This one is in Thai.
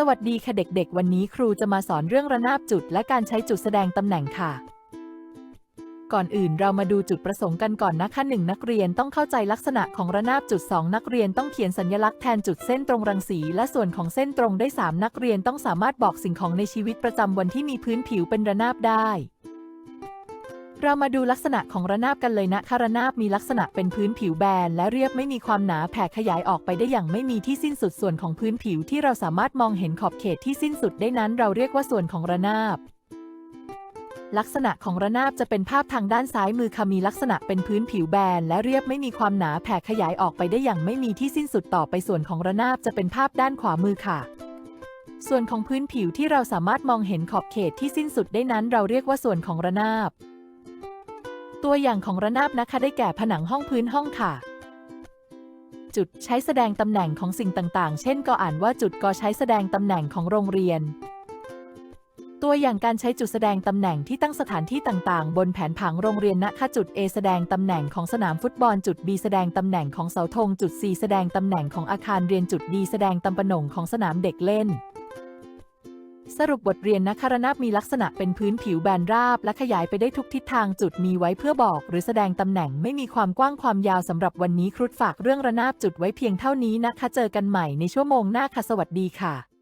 สวัสดีค่ะเด็กๆ วันนี้ครูจะมาสอนเรื่องระนาบจุดและการใช้จุดแสดงตำแหน่งค่ะ ก่อนอื่นเรามาดูจุดประสงค์กันก่อนนะคะหนึ่งนักเรียนต้องเข้าใจลักษณะของระนาบจุด 2 นักเรียนต้องเขียนสัญลักษณ์แทนจุดเส้นตรงรังสีและส่วนของเส้นตรงได้ 3 นักเรียนต้องสามารถบอกสิ่งของในชีวิตประจำวันที่มีพื้นผิวเป็นระนาบได้ เรามาดูลักษณะของระนาบกันเลยนะคะระนาบมีลักษณะเป็นพื้นผิวแบน และเรียบไม่มีความหนาแผ่ขยายออกไปได้อย่างไม่มีที่สิ้นสุดส่วนของพื้นผิวที่เราสามารถมองเห็นขอบเขตที่สิ้นสุดได้นั้น เราเรียกว่าส่วนของระนาบ ลักษณะของระนาบจะเป็นภาพทางด้านซ้ายมือค่ะมีลักษณะเป็นพื้นผิวแบน และเรียบไม่มีความหนาแผ่ขยายออกไปได้อย่างไม่มีที่สิ้นสุดต่อไปส่วนของระนาบจะเป็นภาพด้านขวามือค่ะส่วนของพื้นผิวที่เราสามารถมองเห็นขอบเขตที่สิ้นสุดได้นั้น เราเรียกว่าส่วนของระนาบ ตัวอย่างของระนาบนะคะได้แก่ผนังห้องพื้นห้องค่ะ จุดใช้แสดงตำแหน่งของสิ่งต่างๆ เช่นก็อ่านว่าจุดกอใช้แสดงตำแหน่งของโรงเรียน ตัวอย่างการใช้จุดแสดงตำแหน่งที่ตั้งสถานที่ต่างๆ บนแผนผังโรงเรียนนะคะจุด A แสดงตำแหน่งของสนามฟุตบอลจุด B แสดงตำแหน่งของเสาธงจุด C แสดงตำแหน่งของอาคารเรียนจุด D แสดงตำแหน่งของสนามเด็กเล่น สรุปบทเรียนนะคารนาบมีลักษณะเป็นพื้นผิวแบนราบ และขยายไปได้ทุกทิศทางจุดมีไว้เพื่อบอก หรือแสดงตำแหน่งไม่มีความกว้างความยาวสำหรับวันนี้ครุฑฝากเรื่องระนาบจุดไว้เพียงเท่านี้นะคะ เจอกันใหม่ในชั่วโมงหน้าค่ะสวัสดีค่ะ